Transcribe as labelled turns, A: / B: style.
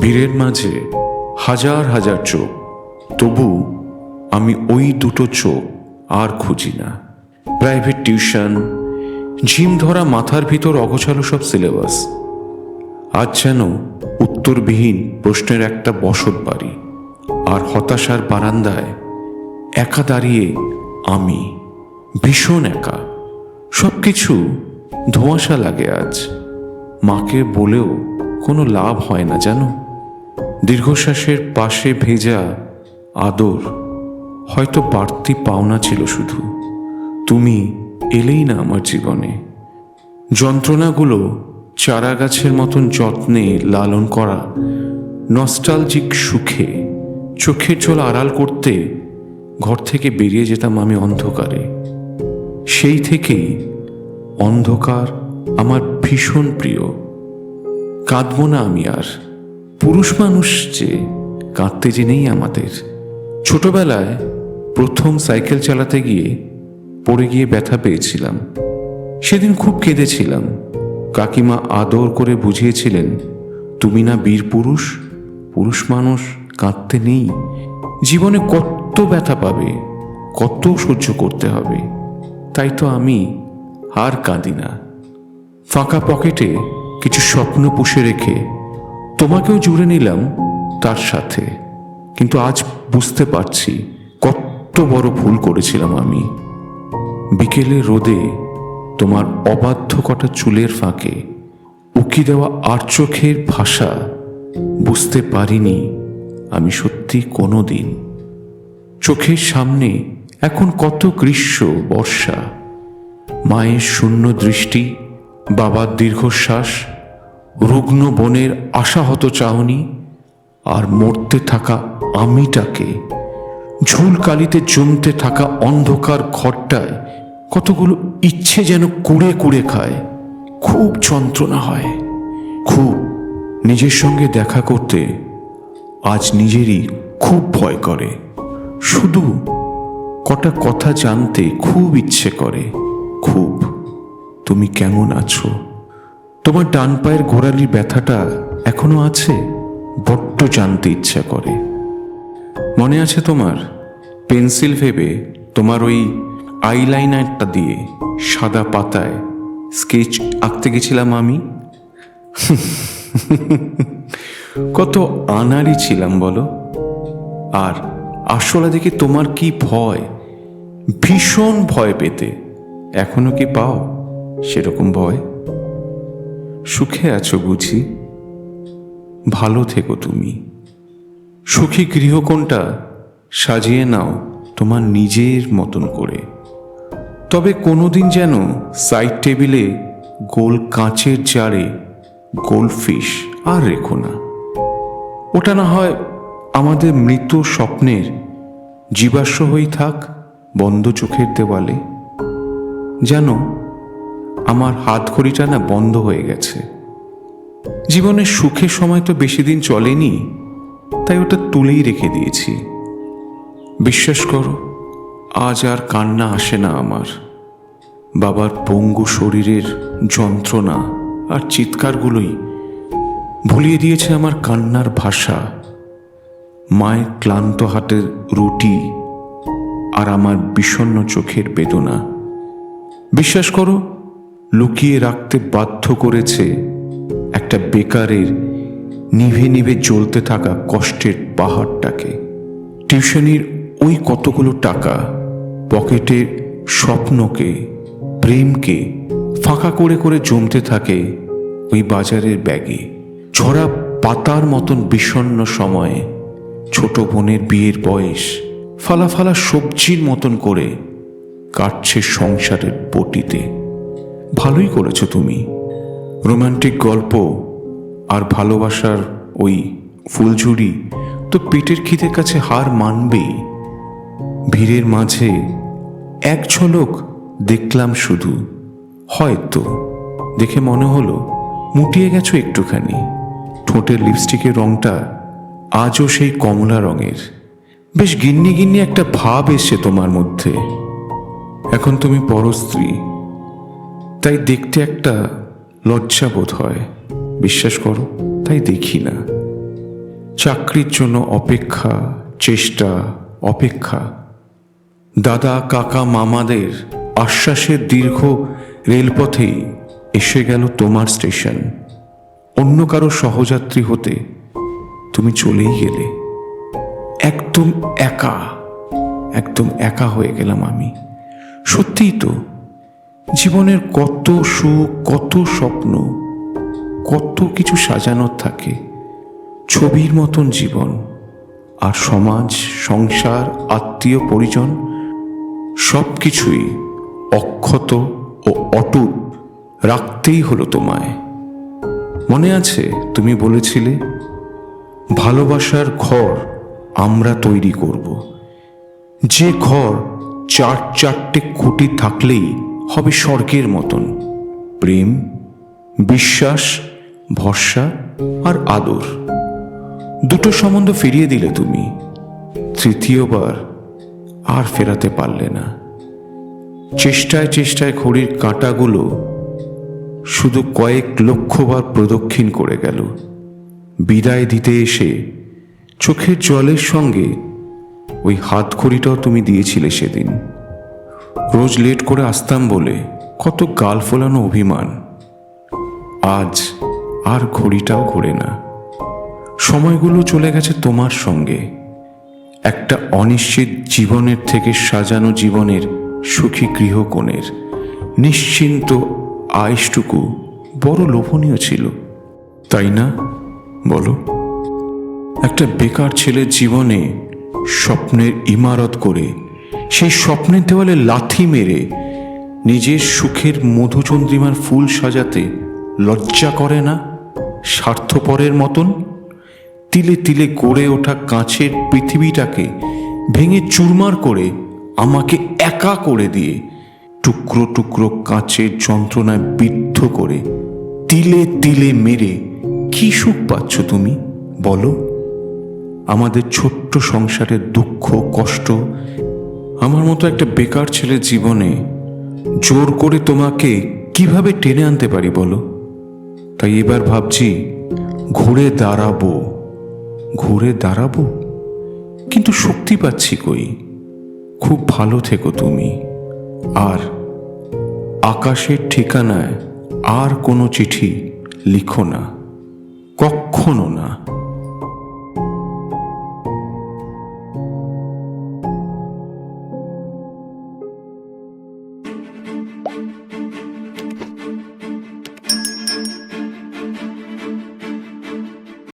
A: ভিড়ের মাঝে হাজার হাজার চোখ, তবু আমি ওই দুটো চোখ আর খুঁজি না। প্রাইভেট টিউশন, ঝিম ধরা মাথার ভিতর অগোছালো সব সিলেবাস। আজ যেন উত্তরবিহীন প্রশ্নের একটা বসত বাড়ি আর হতাশার বারান্দায় একা দাঁড়িয়ে আমি ভীষণ একা। সব কিছু ধোঁয়াশা লাগে আজ। মাকে বলেও কোনো লাভ হয় না, জানো? দীর্ঘশ্বাসের পাশে ভেজা আদর হয়তো বাড়তি পাওনা ছিল শুধু। তুমি এলেই না আমার জীবনে। যন্ত্রণাগুলো চারা গাছের মতন যত্নে লালন করা, নস্টালজিক সুখে চোখের জল আড়াল করতে ঘর থেকে বেরিয়ে যেতাম আমি অন্ধকারে। সেই থেকেই অন্ধকার আমার ভীষণ প্রিয়। কাঁদব না আমি আর। পুরুষ মানুষ যে কাঁদতে যে নেই আমাদের। ছোটবেলায় প্রথম সাইকেল চালাতে গিয়ে পড়ে গিয়ে ব্যথা পেয়েছিলাম। সেদিন খুব কেঁদেছিলাম। কাকিমা আদর করে বুঝিয়েছিলেন, তুমি না বীর পুরুষ? পুরুষ মানুষ কাঁদতে নেই। জীবনে কত ব্যথা পাবে, কত সহ্য করতে হবে। তাই তো আমি আর কাঁদি না। ফাঁকা পকেটে কিছু স্বপ্ন পুষে রেখে তোমাকেও জুড়ে নিলাম তার সাথে। কিন্তু আজ বুঝতে পারছি কত বড় ভুল করেছিলাম আমি। বিকেলে রোদে তোমার অবাধ্য কটা চুলের ফাঁকে উকি দেওয়া আর চোখের ভাষা বুঝতে পারিনি আমি সত্যি কোনো দিন চোখের সামনে এখন কত গ্রীষ্ম, বর্ষা? মায়ের শূন্য দৃষ্টি, বাবার দীর্ঘশ্বাস, রুগ্ন বনের আশাহত চাহনি, আর মরতে থাকা আমিটাকে। ঝুলকালিতে জমতে থাকা অন্ধকার ঘরটায় কতগুলো ইচ্ছে যেন কুড়ে কুড়ে খায়। খুব যন্ত্রণা হয়। খুব। নিজের সঙ্গে দেখা করতে আজ নিজেরই খুব ভয় করে। শুধু কটা কথা জানতে খুব ইচ্ছে করে। খুব। তুমি কেমন আছো? তোমার ডান পায়ের গোড়ালির ব্যথাটা এখনও আছে? বড্ড জানতে ইচ্ছা করে। মনে আছে তোমার? পেন্সিল ভেবে তোমার ওই আইলাইনারটা দিয়ে সাদা পাতায় স্কেচ আঁকতে গেছিলাম আমি। কত আনারি ছিলাম বলো। আর আসলে দেখে তোমার কি ভয়? ভীষণ ভয় পেতে। এখনও কি পাও সেরকম ভয়? সুখে আছো বুঝি? ভালো থেকো তুমি। সুখী গৃহকোণটা সাজিয়ে নাও তোমার নিজের মতন করে। তবে কোনোদিন যেন সাইড টেবিলে গোল কাঁচের জারে গোলফিশ আর রেখো না। ওটা না হয় আমাদের মৃত স্বপ্নের জীবাশ্ম হয়েই থাক বন্ধ চোখের দেওয়ালে। যেন আমার হাত ঘড়িটা না বন্ধ হয়ে গেছে। জীবনের সুখের সময় তো বেশি দিন চলেনি, তাই ওটা তুলেই রেখে দিয়েছি। বিশ্বাস করো, আজ আর কান্না আসে না আমার। বাবার পঙ্গু শরীরের যন্ত্রণা আর চিৎকারগুলোই ভুলিয়ে দিয়েছে আমার কান্নার ভাষা। মায়ের ক্লান্ত হাতের রুটি আর আমার বিষণ্ণ চোখের বেদনা। বিশ্বাস করো, লুকিয়ে রাখতে বাধ্য করেছে একটা বেকারের নিভে নিভে জ্বলতে থাকা কষ্টের পাহাড়টাকে। টিউশনির ওই কতগুলো টাকা পকেটের স্বপ্নকে, প্রেমকে ফাঁকা করে করে জমতে থাকে ওই বাজারের ব্যাগে। ঝরা পাতার মতন বিষণ্ণ সময়ে ছোট বোনের বিয়ের বয়স। ফালা ফালা সবজির মতন করে কাটছে সংসারের পটিতে। ভালোই করেছ তুমি। রোমান্টিক গল্প আর ভালোবাসার ওই ফুলঝুরি তো পেটের খিদের কাছে হার মানবেই। ভিড়ের মাঝে এক ঝলক দেখলাম শুধু। হয়তো দেখে মনে হলো, মুটিয়ে গেছো একটুখানি। ঠোঁটের লিপস্টিকের রংটা আজও সেই কমলা রঙের। বেশ গিন্নি গিন্নি একটা ভাব এসছে তোমার মধ্যে। এখন তুমি পরস্ত্রী তাই দেখতে একটা লজ্জা বোধ হয়। বিশ্বাস করো, তাই দেখি না। চাকরির জন্য অপেক্ষা, চেষ্টা, অপেক্ষা। দাদা, কাকা, মামাদের আশ্বাসের দীর্ঘ রেলপথেই এসে গেল তোমার স্টেশন। অন্য কারও সহযাত্রী হতে তুমি চলেই গেলে। একদম একা একদম একা হয়ে গেলাম আমি। সত্যিই তো, জীবনের কত সুখ, কত স্বপ্ন, কত কিছু সাজানোর থাকে, ছবির মতন জীবন, আর সমাজ, সংসার, আত্মীয়, পরিজন সব কিছুই অক্ষত ও অটুট রাখতেই হলো তোমায়। মনে আছে, তুমি বলেছিলে ভালোবাসার ঘর আমরা তৈরি করব। যে ঘর চার চারটে খুঁটি থাকলেই হবে স্বর্গের মতন। প্রেম, বিশ্বাস, ভরসা আর আদর। দুটো সম্বন্ধ ফিরিয়ে দিলে তুমি, তৃতীয়বার আর ফেরাতে পারলে না। চেষ্টায় চেষ্টায় ঘড়ির কাঁটাগুলো শুধু কয়েক লক্ষবার প্রদক্ষিণ করে গেল। বিদায় দিতে এসে চোখের জলের সঙ্গে ওই হাতঘড়িটাও তুমি দিয়েছিলে সেদিন। রোজ লেট করে আসতাম বলে কত গাল ফোলানো অভিমান। আজ আর ঘড়িটাও ঘোরে না। সময়গুলো চলে গেছে তোমার সঙ্গে। একটা অনিশ্চিত জীবনের থেকে সাজানো জীবনের সুখী গৃহকোণের নিশ্চিন্ত আয়েসটুকু বড় লোভনীয় ছিল, তাই না? বলো। একটা বেকার ছেলের জীবনে স্বপ্নের ইমারত করে, সেই স্বপ্নের দেওয়ালে লাথি মেরে, নিজের সুখের মধুচন্দ্রিমার ফুল সাজাতে লজ্জা করে না? স্বার্থপরের মতন? তিলে তিলে গড়ে ওঠা কাঁচের পৃথিবীটাকে ভেঙে চুরমার করে আমাকে একা করে দিয়ে, টুকরো টুকরো কাঁচের যন্ত্রণায় বিদ্ধ করে, তিলে তিলে মেরে কি সুখ পাচ্ছ তুমি? বলো। আমাদের ছোট্ট সংসারের দুঃখ, কষ্ট, আমার মতো একটা বেকার ছেলের জীবনে জোর করে তোমাকে কীভাবে টেনে আনতে পারি বলো? তাই এবার ভাবছি, ঘুরে দাঁড়াবো। ঘুরে দাঁড়াবো? কিন্তু শক্তি পাচ্ছি কই? খুব ভালো থেকো তুমি। আর আকাশের ঠিকানায় আর কোনো চিঠি লিখো না। কখনো না।